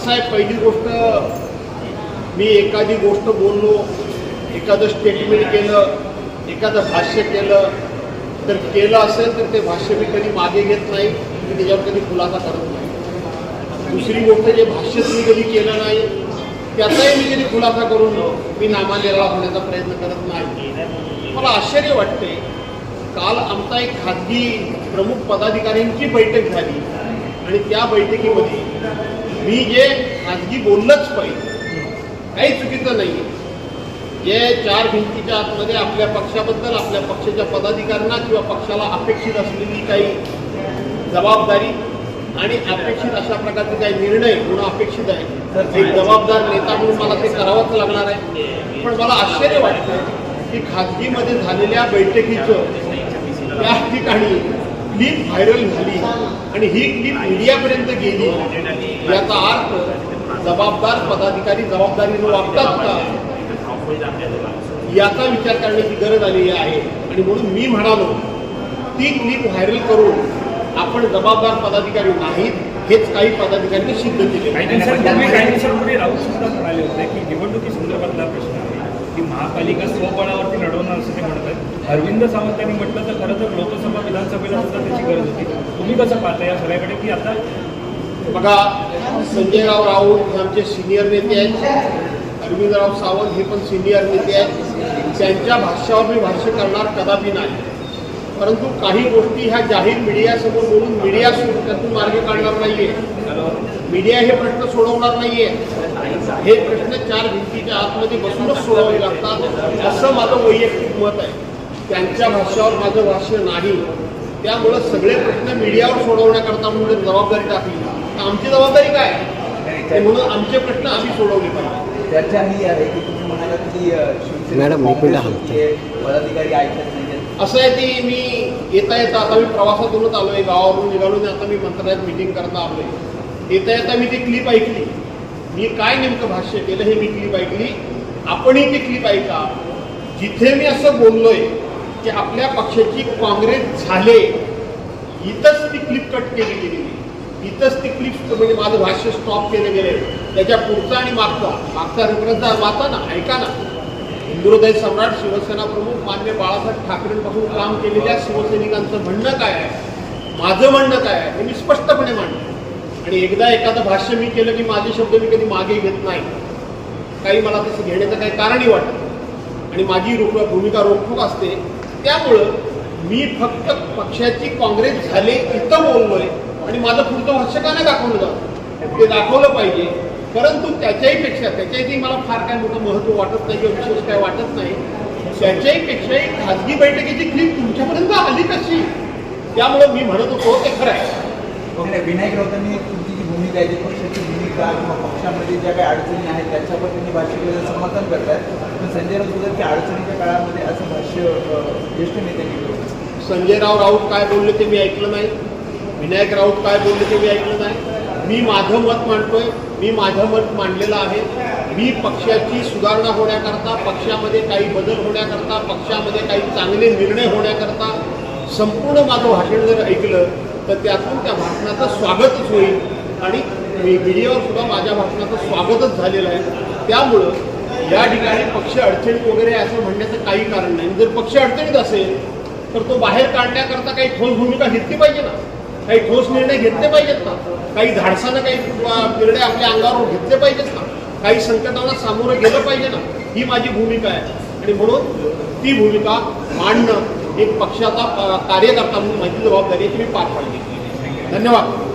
कसं आहे पहिली गोष्ट मी एखादी गोष्ट बोललो एखादं स्टेटमेंट केलं एखादं भाष्य केलं तर केलं असेल तर ते भाष्य मी कधी मागे घेत नाही मी त्याच्यावर कधी खुलासा करत नाही. दुसरी गोष्ट जे भाष्य मी कधी केलं नाही त्याचाही मी कधी खुलासा करून मी नामालेला होण्याचा प्रयत्न करत नाही. मला आश्चर्य वाटते काल आमचा एक खाजगी प्रमुख पदाधिकाऱ्यांची बैठक झाली आणि त्या बैठकीमध्ये मी जे खाजगी बोललंच पाहिजे. काही चुकीचं नाही जे चार भिंतीच्या आतमध्ये आपल्या पक्षाबद्दल आपल्या पक्षाच्या पदाधिकाऱ्यांना किंवा पक्षाला अपेक्षित असलेली काही जबाबदारी आणि अपेक्षित अशा प्रकारचे काही निर्णय होणं अपेक्षित आहे एक जबाबदार नेता म्हणून मला ते करावंच लागणार आहे. पण मला आश्चर्य वाटतं की खाजगीमध्ये झालेल्या बैठकीचं त्या ठिकाणी क्लिप व्हायरल झाली आणि ही क्लिप मीडियापर्यंत गेली याचा अर्थ जबाबदार पदाधिकारी जबाबदारीनं वागतात का? याचा विचार करण्याची गरज आलेली आहे. आणि म्हणून मी म्हणालो ती क्लिप व्हायरल करून आपण जबाबदार पदाधिकारी नाहीत हेच काही पदाधिकाऱ्यांनी सिद्ध केले. राऊत सुद्धा म्हणाले होते की प्रश्न आहे की महापालिका स्वबळावरती लढवणार असं ते म्हणत आहेत अरविंद सावंतांनी म्हटलं तर खरं तर लोकसभा विधानसभेला गरज होती. तुम्ही कसं पाहता या सगळ्याकडे? की आता बघा संजयराव राऊत हे आमचे सिनियर नेते आहेत. अरविंदराव सावंत हे पण सिनियर नेते आहेत. त्यांच्या भाष्यावर मी भाष्य करणार कदापि नाही. परंतु काही गोष्टी ह्या जाहीर मीडियासमोर बोलून मीडिया त्यातून मार्ग काढणार नाहीये. मीडिया हे प्रश्न सोडवणार नाहीये. हे प्रश्न चार भिंतीच्या आतमध्ये बसूनच सोडवावे लागतात. असं माझं वैयक्तिक मत आहे. त्यांच्या भाष्यावर माझं भाष्य नाही. त्यामुळं सगळे प्रश्न मीडियावर सोडवण्याकरता म्हणून जबाबदारी टाकली. तर आमची जबाबदारी काय? म्हणून आमचे प्रश्न आम्ही सोडवले पाहिजे. चर्चा ही आहे की तुम्ही म्हणालात की शिवसेना पदाधिकारी ऐकत नाहीत असं आहे ती मी येता येता आता मी प्रवासातूनच आलो आहे गावावरून निघालो आणि आता मी मंत्रालयात मिटिंग करता आलो आहे येता येता मी ती क्लिप ऐकली. मी काय नेमकं भाष्य केलं हे मी क्लिप ऐकली. आपणही ती क्लिप ऐका. जिथे मी असं बोललोय की आपल्या पक्षाची काँग्रेस झाले इथंच ती क्लिप कट केली गेलेली. इथंच ती क्लिप म्हणजे माझं भाष्य स्टॉप केलं गेले त्याच्या पुढचा आणि मागचा. मागचा रेफरन्स वाचा ना ऐका ना. हिंदुहृदय सम्राट शिवसेना प्रमुख मान्य बाळासाहेब ठाकरेंपासून काम केलेल्या शिवसैनिकांचं म्हणणं काय आहे? माझं म्हणणं काय आहे? हे मी स्पष्टपणे मांडलं आणि एकदा एखादं भाष्य मी केलं की माझे शब्द मी कधी मागे घेत नाही. काही मला तसं घेण्याचं काही कारणही वाटत आणि माझी रोख भूमिका रोखोक असते. त्यामुळं मी फक्त पक्षाची काँग्रेस झाले इथं बोललोय आणि माझं पुढचं भाष्य का नाही दाखवलं जातं ते दाखवलं पाहिजे. परंतु त्याच्याही पेक्षा त्याच्याही मला फार काय मोठं महत्त्व वाटत नाही किंवा विशेष काय वाटत नाही. त्याच्याही पेक्षाही खाजगी बैठकीची क्लिप तुमच्यापर्यंत आली कशी? त्यामुळं मी म्हणत होतो ते खरं आहे. विनायक राऊतांनी तुमची जी भूमिका आहे ती पक्षाची भूमिका किंवा पक्षामध्ये ज्या काही अडचणी आहेत त्याच्यावर त्यांनी भाष्य केलेलं समर्थन करतात पण संजय राऊत बोलतात की अडचणीच्या काळामध्ये असं भाष्य ज्येष्ठ नेत्यांनी केलं संजयराव राऊत काय बोलले ते मी ऐकलं नाही. विनायक राऊत काय बोलले ते मी ऐकलं नाही. मी माझं मत मांडतोय मी माझं मत मांडलेलं आहे. मी पक्षाची सुधारणा होण्याकरता पक्षामध्ये काही बदल होण्याकरता पक्षामध्ये काही चांगले निर्णय होण्याकरता संपूर्ण माझं भाषण जर ऐकलं तर त्यातून त्या भाषणाचं स्वागतच होईल आणि मी मीडियावर सुद्धा माझ्या भाषणाचं स्वागतच झालेलं आहे. त्यामुळं या ठिकाणी पक्ष अडचणीत वगैरे असं म्हणण्याचं काही कारण नाही. जर पक्ष अडचणीत असेल तर तो बाहेर काढण्याकरता काही ठोस भूमिका घेतली पाहिजे ना? काही ठोस निर्णय घेतले पाहिजेत ना? काही धाडसानं काही निर्णय आपल्या अंगावर घेतले पाहिजेत ना? काही संकटांना सामोरं गेलं पाहिजे ना? ही माझी भूमिका आहे. आणि म्हणून ती भूमिका मांडणं एक पक्षाचा कार्यकर्ता म्हणून माझी जबाबदारी आहे ती मी पार पाडली. धन्यवाद.